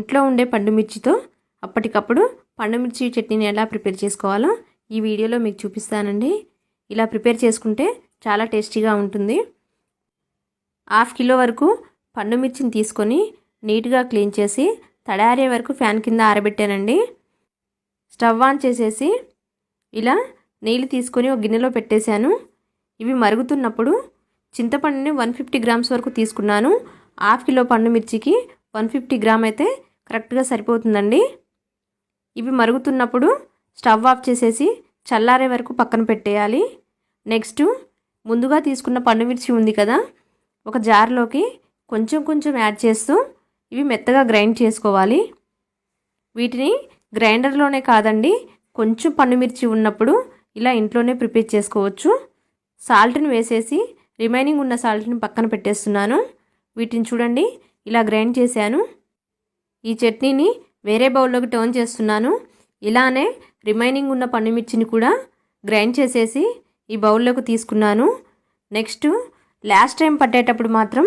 ఇంట్లో ఉండే పండుమిర్చితో అప్పటికప్పుడు పండుమిర్చి చట్నీని ఎలా ప్రిపేర్ చేసుకోవాలో ఈ వీడియోలో మీకు చూపిస్తానండి. ఇలా ప్రిపేర్ చేసుకుంటే చాలా టేస్టీగా ఉంటుంది. హాఫ్ కిలో వరకు పండుమిర్చిని తీసుకొని నీట్గా క్లీన్ చేసి తడారే వరకు ఫ్యాన్ కింద ఆరబెట్టానండి. స్టవ్ ఆన్ చేసేసి ఇలా నీళ్ళు తీసుకొని ఒక గిన్నెలో పెట్టేశాను. ఇవి మరుగుతున్నప్పుడు చింతపండుని వన్ ఫిఫ్టీ గ్రామ్స్ వరకు తీసుకున్నాను. హాఫ్ కిలో పండు మిర్చికి వన్ ఫిఫ్టీ గ్రామ్ అయితే కరెక్ట్గా సరిపోతుందండి. ఇవి మరుగుతున్నప్పుడు స్టవ్ ఆఫ్ చేసేసి చల్లారే వరకు పక్కన పెట్టేయాలి. నెక్స్ట్ ముందుగా తీసుకున్న పండు మిర్చి ఉంది కదా ఒక జార్లోకి కొంచెం కొంచెం యాడ్ చేస్తూ ఇవి మెత్తగా గ్రైండ్ చేసుకోవాలి. వీటిని గ్రైండర్లోనే కాదండి కొంచెం పండుమిర్చి ఉన్నప్పుడు ఇలా ఇంట్లోనే ప్రిపేర్ చేసుకోవచ్చు. సాల్ట్ని వేసేసి రిమైనింగ్ ఉన్న సాల్ట్ని పక్కన పెట్టేస్తున్నాను. వీటిని చూడండి ఇలా గ్రైండ్ చేశాను. ఈ చట్నీని వేరే బౌల్లోకి టర్న్ చేస్తున్నాను. ఇలానే రిమైనింగ్ ఉన్న పండుమిర్చిని కూడా గ్రైండ్ చేసేసి ఈ బౌల్లోకి తీసుకున్నాను. నెక్స్ట్ లాస్ట్ టైం పట్టేటప్పుడు మాత్రం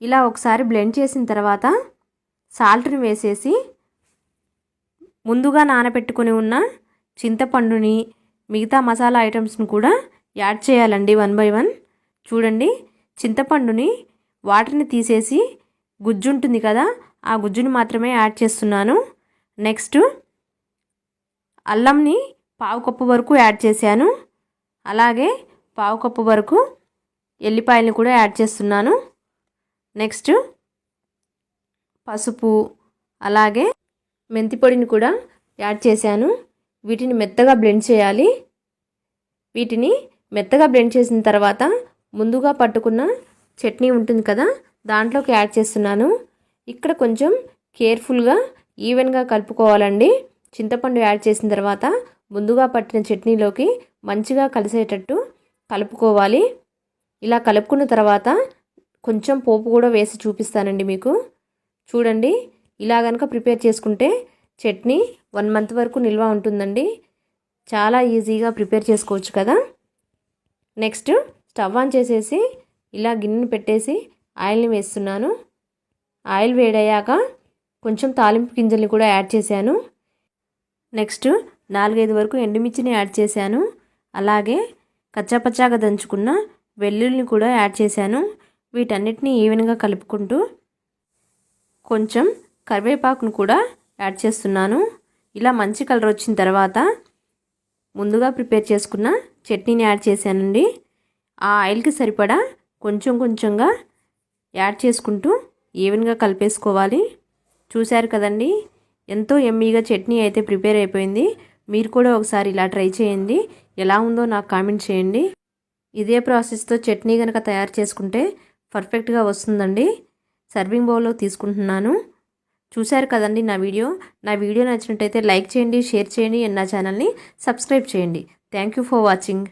ఇలా ఒకసారి బ్లెండ్ చేసిన తర్వాత సాల్ట్ని వేసేసి ముందుగా నానబెట్టుకొని ఉన్న చింతపండుని మిగతా మసాలా ఐటమ్స్ని కూడా యాడ్ చేయాలండి వన్ బై వన్. చూడండి చింతపండుని వాటర్ని తీసేసి గుజ్జు ఉంటుంది కదా ఆ గుజ్జుని మాత్రమే యాడ్ చేస్తున్నాను. నెక్స్ట్ అల్లంని పావు కప్పు వరకు యాడ్ చేశాను. అలాగే పావు కప్పు వరకు ఎల్లిపాయలని కూడా యాడ్ చేస్తున్నాను. నెక్స్ట్ పసుపు అలాగే మెంతి పొడిని కూడా యాడ్ చేశాను. వీటిని మెత్తగా బ్లెండ్ చేయాలి. వీటిని మెత్తగా బ్లెండ్ చేసిన తర్వాత ముందుగా పట్టుకున్న చట్నీ ఉంటుంది కదా దాంట్లోకి యాడ్ చేస్తున్నాను. ఇక్కడ కొంచెం కేర్ఫుల్గా ఈవెన్గా కలుపుకోవాలండి. చింతపండు యాడ్ చేసిన తర్వాత ముందుగా పట్టిన చట్నీలోకి మంచిగా కలిసేటట్టు కలుపుకోవాలి. ఇలా కలుపుకున్న తర్వాత కొంచెం పోపు కూడా వేసి చూపిస్తానండి మీకు. చూడండి ఇలా కనుక ప్రిపేర్ చేసుకుంటే చట్నీ వన్ మంత్ వరకు నిల్వ ఉంటుందండి. చాలా ఈజీగా ప్రిపేర్ చేసుకోవచ్చు కదా. నెక్స్ట్ స్టవ్ ఆన్ చేసేసి ఇలా గిన్నెను పెట్టేసి ఆయిల్ని వేస్తున్నాను. ఆయిల్ వేడయ్యాక కొంచెం తాలింపు గింజల్ని కూడా యాడ్ చేశాను. నెక్స్ట్ నాలుగైదు వరకు ఎండుమిర్చిని యాడ్ చేశాను. అలాగే కచ్చాపచ్చాగా దంచుకున్న వెల్లుల్లిని కూడా యాడ్ చేశాను. వీటన్నిటిని ఈవెన్గా కలుపుకుంటూ కొంచెం కరివేపాకును కూడా యాడ్ చేస్తున్నాను. ఇలా మంచి కలర్ వచ్చిన తర్వాత ముందుగా ప్రిపేర్ చేసుకున్న చట్నీని యాడ్ చేశానండి. ఆ ఆయిల్కి సరిపడా కొంచెం కొంచెంగా యాడ్ చేసుకుంటూ ఈవెన్గా కలిపేసుకోవాలి. చూశారు కదండి ఎంతో ఎమ్మీగా చట్నీ అయితే ప్రిపేర్ అయిపోయింది. మీరు కూడా ఒకసారి ఇలా ట్రై చేయండి. ఎలా ఉందో నాకు కామెంట్ చేయండి. ఇదే ప్రాసెస్తో చట్నీ కనుక తయారు చేసుకుంటే పర్ఫెక్ట్గా వస్తుందండి. సర్వింగ్ బౌల్లో తీసుకుంటున్నాను. చూశారు కదండి నా వీడియో. నా వీడియో నచ్చినట్టయితే లైక్ చేయండి షేర్ చేయండి నా ఛానల్ని సబ్స్క్రైబ్ చేయండి. Thank you for watching.